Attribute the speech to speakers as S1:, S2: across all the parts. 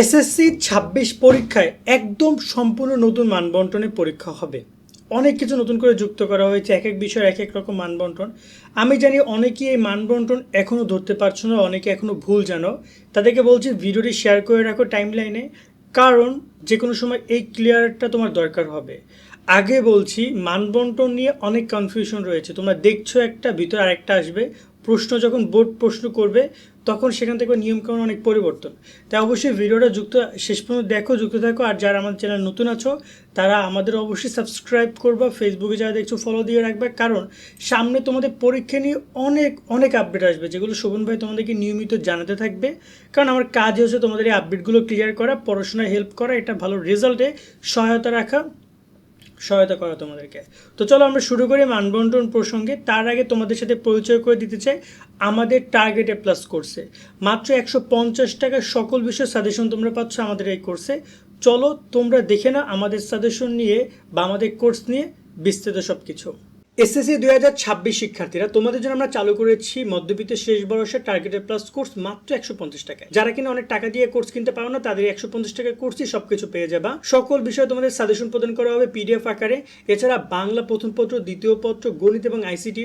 S1: SSC ছাব্বিশ পরীক্ষায় একদম সম্পূর্ণ নতুন মানবন্টনের পরীক্ষা হবে। অনেক কিছু নতুন করে যুক্ত করা হয়েছে এক এক বিষয়ের এক এক রকম মানবন্টন। আমি জানি অনেকেই এই মানবন্টন এখনও ধরতে পারছ না, অনেকে এখনও ভুল জানো। তাদেরকে বলছি, ভিডিওটি শেয়ার করে রাখো টাইম লাইনে কারণ যে কোনো সময় এই ক্লিয়ারটা তোমার দরকার হবে। আগে বলছি, মানবন্টন নিয়ে অনেক কনফিউশন রয়েছে। তোমরা দেখছ একটা, ভিতরে আরেকটা আসবে। প্রশ্ন যখন বোর্ড প্রশ্ন করবে তখন সেখান থেকে নিয়মকানুন অনেক পরিবর্তন। তাই অবশ্যই ভিডিওটা যুক্ত, শেষ পর্যন্ত দেখো, যুক্ত থাকো। আর যারা আমাদের চ্যানেল নতুন আছো, তারা আমাদের অবশ্যই সাবস্ক্রাইব করবা। ফেসবুকে যারা দেখছ ফলো দিয়ে রাখবে। কারণ সামনে তোমাদের পরীক্ষা নিয়ে অনেক অনেক আপডেট আসবে, যেগুলো শোভন ভাই তোমাদেরকে নিয়মিত জানাতে থাকবে। কারণ আমার কাজ হচ্ছে তোমাদের এই আপডেটগুলো ক্লিয়ার করা, পড়াশোনায় হেল্প করা, এটা ভালো রেজাল্টে সহায়তা রাখা। সহায়তা করা তোমাদেরকে। তো চলো আমরা শুরু করি মানবন্টন প্রসঙ্গে। তার আগে তোমাদের সাথে পরিচয় করে দিতে চাই আমাদের টার্গেটে প্লাস কোর্সে মাত্র একশো পঞ্চাশ টাকা সকল বিষয় সাজেশন তোমরা পাচ্ছ আমাদের এই কোর্সে চলো তোমরা দেখে না আমাদের সাজেশন নিয়ে বা আমাদের কোর্স নিয়ে বিস্তৃত সব কিছু এসএসসি দুই হাজার ছাব্বিশ শিক্ষার্থীরা, তোমাদের জন্য আমরা চালু করেছি মধ্যবিত্তের শেষ বর্ষের টার্গেটেড প্লাস কোর্স মাত্র একশো পঞ্চাশ টাকা যারা কিনা অনেক টাকা দিয়ে কোর্স কিনতে পারো না, তাদের একশো পঞ্চাশ টাকা কোর্সই সবকিছু পেয়ে যাবা। সকল বিষয়ে তোমাদের সাজেশন প্রদান করা হবে পিডিএফ আকারে। এছাড়া বাংলা প্রথম পত্র দ্বিতীয় পত্র, গণিত এবং আইসিটি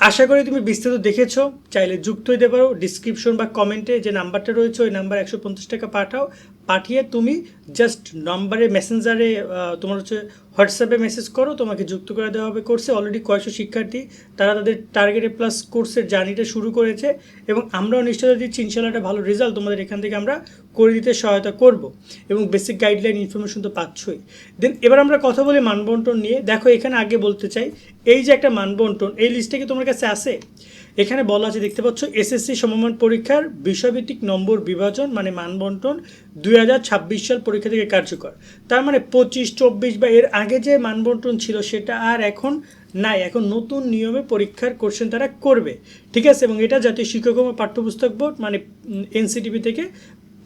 S1: আশা করি তুমি বিস্তারিত দেখেছ। চাইলে যুক্ত হইতে পারো। ডিসক্রিপশন বা কমেন্টে যে নাম্বারটা রয়েছে, ওই নাম্বার একশো পঞ্চাশ টাকা পাঠাও। পাঠিয়ে তুমি জাস্ট নম্বরে মেসেঞ্জারে তোমার হচ্ছে হোয়াটসঅ্যাপে মেসেজ করো, তোমাকে যুক্ত করে দেওয়া হবে কোর্সে অলরেডি কয়েকশো শিক্ষার্থী, তারা তাদের টার্গেটে প্লাস কোর্সের জার্নিটা শুরু করেছে এবং আমরাও নিশ্চয়তা দিচ্ছি ইনশাল্লাহ একটা ভালো রেজাল্ট তোমাদের এখান থেকে আমরা করে দিতে সহায়তা করব। এবং বেসিক গাইডলাইন ইনফরমেশন তো পাচ্ছই। দেন এবার আমরা কথা বলি মানবন্টন নিয়ে। দেখো, এখানে আগে বলতে চাই, এই যে একটা মানবন্টন, এই লিস্টে কি তোমার কাছে আছে? এখানে বলা আছে, দেখতে পাচ্ছ, এসএসসি সমমান পরীক্ষার বিষয়ভিত্তিক নম্বর বিভাজন মানে মানবন্টন, দুই হাজার ছাব্বিশ সাল পরীক্ষা থেকে কার্যকর। তার মানে পঁচিশ, চব্বিশ বা এর আগে যে মানবন্টন ছিল, সেটা আর এখন নাই। এখন নতুন নিয়মে পরীক্ষার কোশ্চেন তারা করবে। ঠিক আছে? এবং এটা জাতীয় শিক্ষক ও পাঠ্যপুস্তক বোর্ড মানে এনসিটিভি থেকে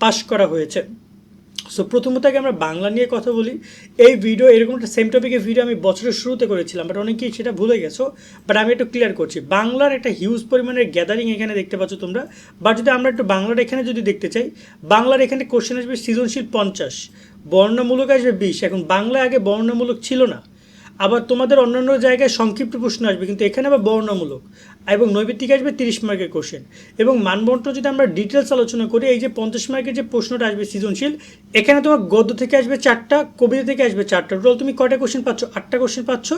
S1: পাশ করা হয়েছে। সো প্রথমত আগে আমরা বাংলা নিয়ে কথা বলি। এই ভিডিও এরকম একটা সেম টপিকের ভিডিও আমি বছরের শুরুতে করেছিলাম বাট অনেকেই সেটা ভুলে গেছো। বাট আমি একটু ক্লিয়ার করছি, বাংলার একটা হিউজ পরিমাণের গ্যাদারিং এখানে দেখতে পাচ্ছ তোমরা। বাট যদি আমরা একটু বাংলার এখানে যদি দেখতে চাই, বাংলার এখানে কোশ্চেন আসবে সৃজনশীল পঞ্চাশ, বর্ণমূলক আসবে বিশ। এখন বাংলা আগে বর্ণমূলক ছিল না। আবার তোমাদের অন্যান্য জায়গায় সংক্ষিপ্ত প্রশ্ন আসবে, কিন্তু এখানে আবার বর্ণমূলক এবং নৈবিত্তিক আসবে তিরিশ মার্কের কোশ্চেন এবং মানবন্টন যদি আমরা ডিটেলস আলোচনা করি, এই যে পঞ্চাশ মার্কের যে প্রশ্নটা আসবে সৃজনশীল, এখানে তোমার গদ্য থেকে আসবে চারটা, কবিতা থেকে আসবে চারটা। টোটাল তুমি কয়টা কোশ্চেন পাচ্ছ? আটটা কোশ্চেন পাচ্ছ।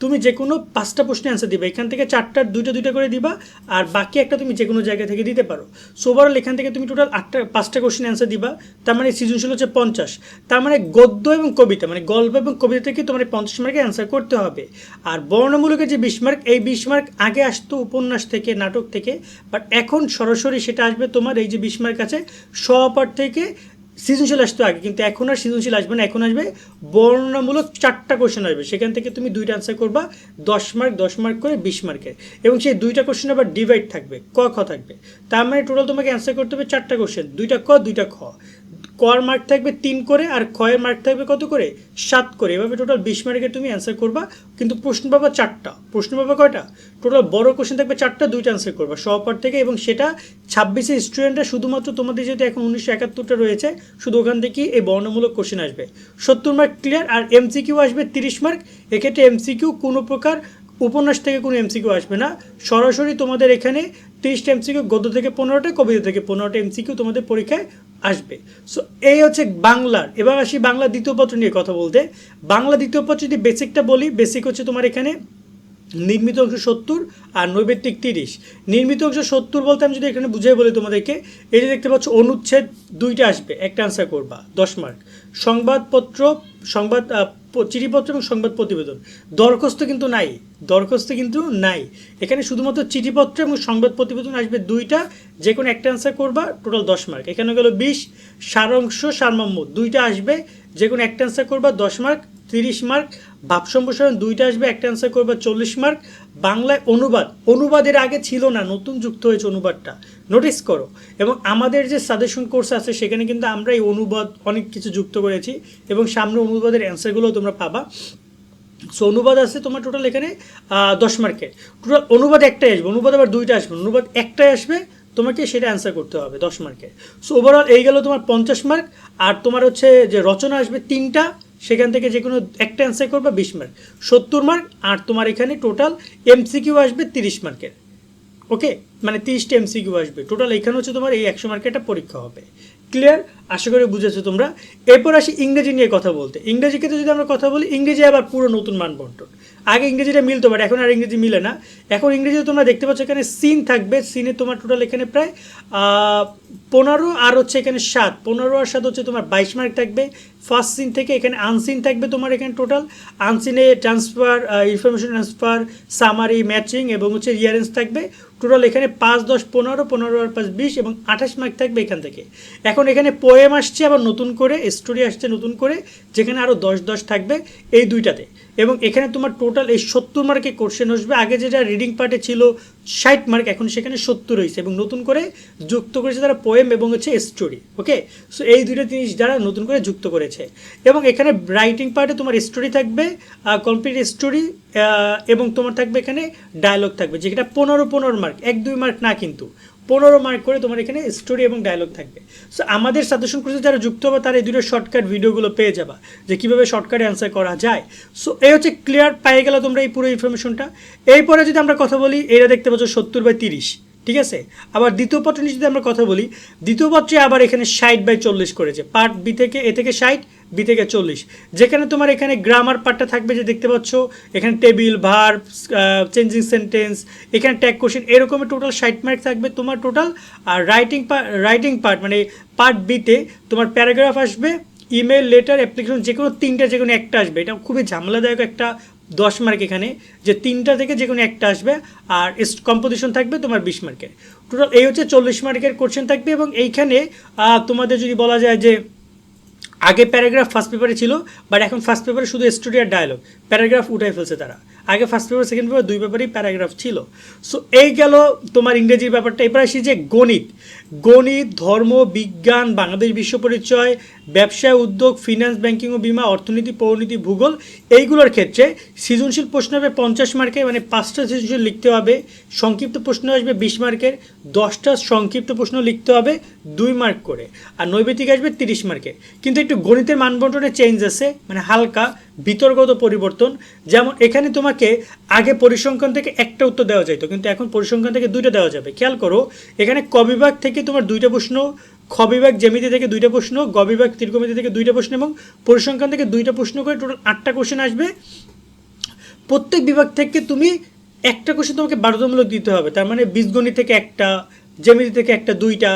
S1: তুমি যে কোনো পাঁচটা প্রশ্নে অ্যান্সার দিবে। এখান থেকে চারটার দুইটা দুইটা করে দিবা। আর বাকি একটা তুমি যে কোনো জায়গা থেকে দিতে পারো। সো ওভারঅল এখান থেকে তুমি টোটাল আটটা, পাঁচটা কোশ্চেন অ্যান্সার দিবা। তার মানে সৃজনশীল হচ্ছে পঞ্চাশ। তার মানে গদ্য এবং কবিতা মানে গল্প এবং কবিতা থেকে তোমার পঞ্চাশ মার্কে অ্যান্সার করতে হবে। আর বর্ণমূলকের যে বিশ মার্ক এই বিশ মার্ক আগে আসতো উপন্যাস থেকে, নাটক থেকে বাট এখন সরাসরি সেটা আসবে তোমার এই যে বিশ মার্ক আছে, সহপাঠ থেকে সৃজনশীল আসতো আগে, কিন্তু এখন আর সৃজনশীল আসবে না, এখন আসবে বর্ণনামূলক চারটা কোশ্চেন আসবে। সেখান থেকে তুমি দুইটা আনসার করবা, দশ মার্ক দশ মার্ক করে বিশ মার্কের এবং সেই দুইটা কোশ্চেন আবার ডিভাইড থাকবে, ক, খ থাকবে। তার মানে টোটাল তোমাকে অ্যান্সার করতে হবে চারটা কোশ্চেন দুইটা ক, দুইটা খ। কর মার্ক থাকবে তিন করে আর ক্ষয়ের মার্ক থাকবে কত করে? সাত করে। এভাবে টোটাল বিশ মার্কে তুমি অ্যান্সার করবা, কিন্তু প্রশ্ন পাবা চারটা। প্রশ্ন পাবা কয়টা? টোটাল বড় কোশ্চেন থাকবে চারটা, দুইটা অ্যান্সার করবা। সহপাঠ থেকে এবং সেটা ছাব্বিশে স্টুডেন্টরা শুধুমাত্র তোমাদের যেহেতু এখন উনিশশো একাত্তরটা রয়েছে, শুধু ওখান থেকেই এই বর্ণমূলক কোশ্চেন আসবে। সত্তর মার্ক ক্লিয়ার আর এমসিকিউ আসবে তিরিশ মার্ক এক্ষেত্রে এমসিকিউ কোনো প্রকার উপন্যাস থেকে কোনো এমসিকিউ আসবে না। সরাসরি তোমাদের এখানে তিরিশটা এমসিকিউ গদ্য থেকে পনেরোটা, কবিতা থেকে পনেরোটা এমসিকিউ তোমাদের পরীক্ষায় আসবে। সো এই হচ্ছে বাংলার। এবার আসি বাংলা দ্বিতীয় পত্র নিয়ে কথা বলতে। বাংলা দ্বিতীয় পত্র যদি বেসিকটা বলি বেসিক হচ্ছে তোমার এখানে নির্মিত অংশ সত্তর আর নৈবেত্তিক তিরিশ। নির্মিত অংশ সত্তর বলতে আমি যদি এখানে বুঝাই বলি তোমাদেরকে, এই যে দেখতে পাচ্ছ, অনুচ্ছেদ দুইটা আসবে, একটা আনসার করবা, দশ মার্ক সংবাদপত্র, সংবাদ চিঠিপত্র এবং সংবাদ প্রতিবেদন। দরখাস্ত কিন্তু নাই। দরখাস্ত কিন্তু নাই। এখানে শুধুমাত্র চিঠিপত্র এবং সংবাদ প্রতিবেদন আসবে দুইটা যে কোনো একটা অ্যান্সার করবা টোটাল দশ মার্ক এখানে গেল বিশ, সারাংশ সারমর্ম। দুইটা আসবে যে কোনো একটা অ্যান্সার করবা, দশ মার্ক তিরিশ মার্ক ভাব সম্প্রসারণ, দুইটা আসবে, একটা অ্যান্সার করবা, চল্লিশ মার্ক বাংলায় অনুবাদ। অনুবাদের আগে ছিল না, নতুন যুক্ত হয়েছে অনুবাদটা। নোটিস করো। এবং আমাদের যে সাজেশন কোর্স আছে, সেখানে কিন্তু আমরা এই অনুবাদ অনেক কিছু যুক্ত করেছি এবং সামনে অনুবাদের অ্যান্সারগুলো তোমরা পাবা। সো অনুবাদ আছে তোমার টোটাল এখানে দশ মার্কের টোটাল অনুবাদ একটাই আসবে, অনুবাদ আবার দুইটা আসবে। অনুবাদ একটাই আসবে, তোমাকে সেটা অ্যান্সার করতে হবে দশ মার্কের সো ওভারঅল এই গেল তোমার পঞ্চাশ মার্ক আর তোমার হচ্ছে যে রচনা আসবে তিনটা, সেখান থেকে যে কোনো একটা অ্যান্সার করবে বিশ মার্ক সত্তর মার্ক আর তোমার এখানে টোটাল এমসিকিউ আসবে তিরিশ মার্কের ওকে মানে তিরিশটা এমসিকিউ আসবে। টোটাল এখানে হচ্ছে তোমার এই একশো মার্কেটটা পরীক্ষা হবে। ক্লিয়ার আশা করি বুঝেছ তোমরা। এরপর আসি ইংরেজি নিয়ে কথা বলতে। ইংরেজি ক্ষেত্রে যদি আমরা কথা বলি, ইংরেজি আবার পুরো নতুন মান বন্টন আগে ইংরেজিটা মিলতো বাট এখন আর ইংরেজি মিলে না। এখন ইংরেজিতে তোমরা দেখতে পাচ্ছ এখানে সিন থাকবে। সিনে তোমার টোটাল এখানে প্রায় পনেরো আর হচ্ছে এখানে সাত। পনেরো আর সাত হচ্ছে তোমার বাইশ মার্ক থাকবে। ফার্স্ট সিন থেকে এখানে আনসিন থাকবে তোমার এখানে total আনসিনে transfer information transfer summary matching এবং হচ্ছে রিয়ারেন্স থাকবে। টোটাল এখানে পাঁচ, দশ, পনেরো পনেরো আর পাঁচ, বিশ এবং আঠাশ মার্ক থাকবে এখান থেকে। এখন এখানে পোয়েম আসছে, আবার নতুন করে স্টোরি আসছে নতুন করে, যেখানে আরও দশ দশ থাকবে এই দুইটাতে। এবং এখানে তোমার টোটাল এই সত্তর মার্কে কোশ্চেন আসবে। আগে যেটা রিডিং পার্টে ছিল ষাট মার্ক এখন সেখানে সত্তর হয়েছে এবং নতুন করে যুক্ত করেছে তারা পোয়েম এবং হচ্ছে স্টোরি ওকে সো এই দুইটা জিনিস যারা নতুন করে যুক্ত করেছে। এবং এখানে রাইটিং পার্টে তোমার স্টোরি থাকবে কমপ্লিট স্টোরি এবং তোমার থাকবে এখানে ডায়লগ থাকবে যেটা পনেরো পনেরো মার্ক এক দুই মার্ক না কিন্তু। পনেরো মার্ক করে তোমার এখানে স্টোরি এবং ডায়লগ থাকবে। সো আমাদের সাজেশন কোর্সে যারা যুক্ত হবে, তারা এই দুটো শর্টকাট ভিডিওগুলো পেয়ে যাবা, যে কীভাবে শর্টকাটে অ্যান্সার করা যায়। সো এই হচ্ছে ক্লিয়ার পেয়ে গেল তোমরা এই পুরো ইনফরমেশনটা এরপরে যদি আমরা কথা বলি, এরা দেখতে পাচ্ছ সত্তর বাই তিরিশ, ঠিক আছে? আবার দ্বিতীয় পত্র নিয়ে যদি আমরা কথা বলি, দ্বিতীয় পত্রে আবার এখানে ষাট বাই চল্লিশ করেছে পার্ট বি থেকে এ থেকে ষাট বি থেকে চল্লিশ। যেখানে তোমার এখানে গ্রামার পার্টটা থাকবে যে দেখতে পাচ্ছ, এখানে টেবিল ভার চেঞ্জিং সেন্টেন্স এখানে ট্যাগ কোশ্চেন এরকমের টোটাল ষাট মার্ক থাকবে তোমার টোটাল আর রাইটিং রাইটিং পার্ট মানে পার্ট বিতে তোমার প্যারাগ্রাফ আসবে ইমেল লেটার অ্যাপ্লিকেশন যে কোনো তিনটা যে কোনো একটা আসবে। এটা খুবই ঝামেলাদায়ক একটা দশ মার্ক এখানে, যে তিনটা থেকে যে কোনো একটা আসবে, আর কম্পোজিশন থাকবে তোমার বিশ মার্কের টোটাল এই হচ্ছে চল্লিশ মার্কের কোশ্চেন থাকবে এবং এইখানে তোমাদের যদি বলা যায় যে আগে প্যারাগ্রাফ ফার্স্ট পেপারে ছিল বাট এখন ফার্স্ট পেপারে শুধু স্টোরি আর ডায়লগ প্যারাগ্রাফ উঠাই ফেলছে তারা। আগে ফার্স্ট পেপার সেকেন্ড পেপার দুই পেপারেই প্যারাগ্রাফ ছিল। সো এই গেল তোমার ইংরেজির ব্যাপারটা। এবার আসি যে গণিত। গণিত, ধর্ম, বিজ্ঞান, বাংলাদেশ বিশ্ব পরিচয় ব্যবসা উদ্যোগ ফিনান্স ব্যাংকিং ও বিমা, অর্থনীতি, পৌরনীতি, ভূগোল, এইগুলোর ক্ষেত্রে সৃজনশীল প্রশ্ন হবে পঞ্চাশ মার্কের মানে পাঁচটা সৃজনশীল লিখতে হবে। সংক্ষিপ্ত প্রশ্ন আসবে বিশ মার্কের দশটা সংক্ষিপ্ত প্রশ্ন লিখতে হবে দুই মার্ক করে। আর নৈবেদিক আসবে তিরিশ মার্কের কিন্তু একটু গণিতের মানবন্টনে চেঞ্জ আছে মানে হালকা বিতর্কগত পরিবর্তন। যেমন এখানে তোমাকে আগে পরিসংখ্যান থেকে একটা উত্তর দেওয়া যেত কিন্তু এখন পরিসংখ্যান থেকে দুইটা দেওয়া যাবে। খেয়াল করো, এখানে ক বিভাগ থেকে তোমার দুইটা প্রশ্ন, খ বিভাগ থেকে দুইটা প্রশ্ন, গ বিভাগ থেকে দুইটা প্রশ্ন এবং পরিসংখ্যান থেকে দুইটা প্রশ্ন করে টোটাল আটটা কোশ্চেন আসবে। প্রত্যেক বিভাগ থেকে তুমি একটা কোশ্চেন তোমাকে বাধ্যতামূলক দিতে হবে, তার মানে বীজগণিত থেকে একটা, জ্যামিতি থেকে একটা, দুইটা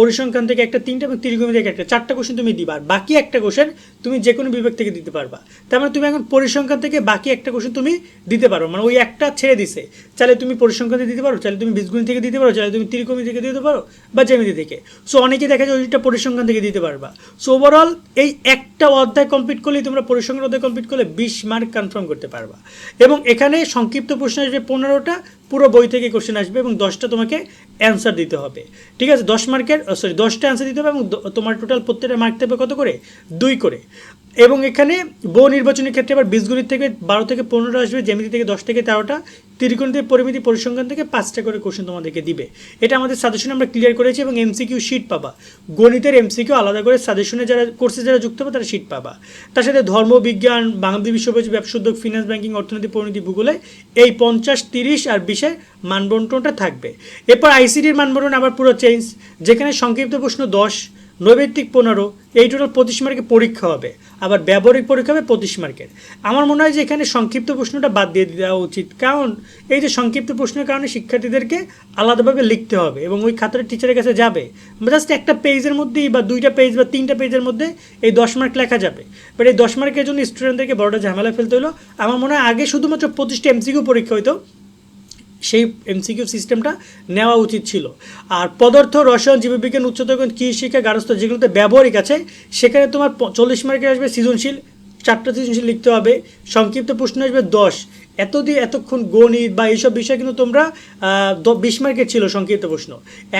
S1: পরিসংখ্যান থেকে একটা, তিনটা এবং ত্রিকোণমিতি থেকে একটা, চারটা কোশ্চেন তুমি দিবা। আর বাকি একটা কোশ্চেন তুমি যে কোনো বিভাগ থেকে দিতে পারবা। তার মানে তুমি এখন পরিসংখ্যান থেকে বাকি একটা কোশ্চেন তুমি দিতে পারো। মানে ওই একটা ছেড়ে দিছে। চাইলে তুমি পরিসংখ্যান থেকে দিতে পারো, চাইলে তুমি বীজগণিত থেকে দিতে পারো, চাইলে তুমি ত্রিকোণমিতি থেকে দিতে পারো, বা জ্যামিতি থেকে। সো অনেকে দেখা যায় ওইটা পরিসংখ্যান থেকে দিতে পারবা। সো ওভারঅল এই একটা অধ্যায় কমপ্লিট করলেই তোমরা পরিসংখ্যান অধ্যায় কমপ্লিট করলে বিশ মার্ক কনফার্ম করতে পারবা। এবং এখানে সংক্ষিপ্ত প্রশ্ন আসবে পনেরোটা। পুরো বই থেকে কোশ্চেন আসবে এবং দশটা তোমাকে অ্যান্সার দিতে হবে। ঠিক আছে? দশ মার্কের সরি দশটা অ্যান্সার দিতে হবে এবং তোমার টোটাল প্রত্যেকটা মার্ক থাকবে কত করে? দুই করে। এবং এখানে বহু নির্বাচনের ক্ষেত্রে আবার বীজগণিত থেকে বারো থেকে পনেরো আসবে, জ্যামিতি থেকে দশ থেকে তেরোটা ত্রিকোণ থেকে পরিমিতি পরিসংখ্যান থেকে পাঁচটা করে কোশ্চেন তোমাদেরকে দিবে। এটা আমাদের সাজেশনে আমরা ক্লিয়ার করেছি এবং এমসিকিউ শিট পাবা। গণিতের এমসিকিউ আলাদা করে সাজেশনে যারা কোর্সে যারা যুক্ত হবে তারা শিট পাবা। তার সাথে ধর্ম, বিজ্ঞান বাংলাদেশ বিশ্ববিদ্যালয় ব্যবসা, উদ্যোগ ফিনান্স ব্যাংকিং অর্থনীতি, পরিণতি, ভূগোলে এই পঞ্চাশ, তিরিশ আর বিশে মানবন্টনটা থাকবে। এরপর আইসিডির মানবন্টন আবার পুরো চেঞ্জ যেখানে সংক্ষিপ্ত প্রশ্ন দশ নৈবেত্তিক পনেরো, এই টোটাল পঁচিশ মার্কের পরীক্ষা হবে। আবার ব্যবহারিক পরীক্ষা হবে পঁচিশ মার্কের আমার মনে হয় যে এখানে সংক্ষিপ্ত প্রশ্নটা বাদ দিয়ে দেওয়া উচিত। কারণ এই যে সংক্ষিপ্ত প্রশ্নের কারণে শিক্ষার্থীদেরকে আলাদাভাবে লিখতে হবে এবং ওই খাতার টিচারের কাছে যাবে। জাস্ট একটা পেজের মধ্যেই বা দুইটা পেজ বা তিনটা পেজের মধ্যে এই দশ মার্ক লেখা যাবে। বাট এই দশ মার্কের জন্য স্টুডেন্টদেরকে বড়টা ঝামেলা ফেলতে হলো। আমার মনে হয় আগে শুধুমাত্র পঁচিশটা এমসিকিউ পরীক্ষা হইতো। সেই এমসিকিউ সিস্টেমটা নেওয়া উচিত ছিল। আর পদার্থ রসায়ন জীববিজ্ঞান উচ্চতর কৃষি শিক্ষা গারস্থ যেগুলোতে ব্যবহারিক আছে, সেখানে তোমার চল্লিশ মার্কে আসবে সৃজনশীল, চারটা সৃজনশীল লিখতে হবে, সংক্ষিপ্ত প্রশ্ন আসবে দশ। এত দিয়ে এতক্ষণ গণিত বা এইসব বিষয় কিন্তু তোমরা বিশ মার্কের ছিল সংক্ষিপ্ত প্রশ্ন।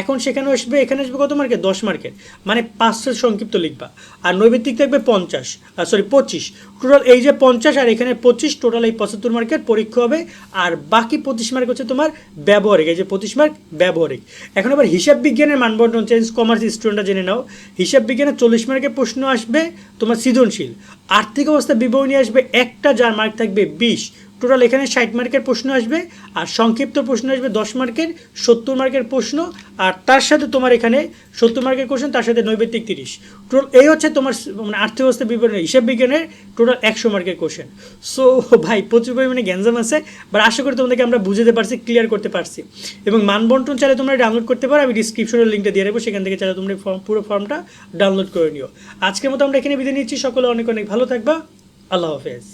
S1: এখন সেখানে আসবে, এখানে আসবে কত মার্কের? দশ মার্কের। মানে পাঁচশো সংক্ষিপ্ত লিখবা। আর নৈবেদিক থাকবে পঞ্চাশ সরি পঁচিশ। টোটাল এই যে পঞ্চাশ আর এখানে পঁচিশ টোটাল এই পঁচাত্তর মার্কের পরীক্ষা হবে। আর বাকি পঁচিশ মার্ক হচ্ছে তোমার ব্যবহারিক। এই যে পঁচিশ মার্ক ব্যবহারিক। এখন আবার হিসাব বিজ্ঞানের মানবন্টন চেঞ্জ কমার্স স্টুডেন্টরা জেনে নাও। হিসাব বিজ্ঞানের চল্লিশ মার্কের প্রশ্ন আসবে তোমার সৃজনশীল। আর্থিক অবস্থা বিবরণী আসবে একটা, যার মার্ক থাকবে বিশ। টোটাল এখানে ষাট মার্কের প্রশ্ন আসবে, আর সংক্ষিপ্ত প্রশ্ন আসবে দশ মার্কের, সত্তর মার্কের প্রশ্ন, আর তার সাথে তোমার এখানে সত্তর মার্কের কোশ্চেন তার সাথে নৈবেত্তিক তিরিশ। টোটাল এই হচ্ছে তোমার মানে আর্থিক অবস্থা বিবরণী, হিসাব বিজ্ঞানের টোটাল একশো মার্কের কোশ্চেন সো ভাই, প্রচুর পরিমাণে গ্যাঞ্জাম আছে বাট আশা করি তোমাদেরকে আমরা বুঝতে পারছি ক্লিয়ার করতে পারছি। এবং মানবন্টন চাইলে তোমরা ডাউনলোড করতে পারো, আমি ডিসক্রিপশনের লিঙ্কটা দিয়ে রাখব, সেখান থেকে চাইলে তোমরা ফর্ম পুরো ফর্মটা ডাউনলোড করে নিও। আজকের মতো আমরা এখানে বিদায় নিচ্ছি, সকলে অনেক অনেক ভালো থাকবা, আল্লাহ হাফেজ।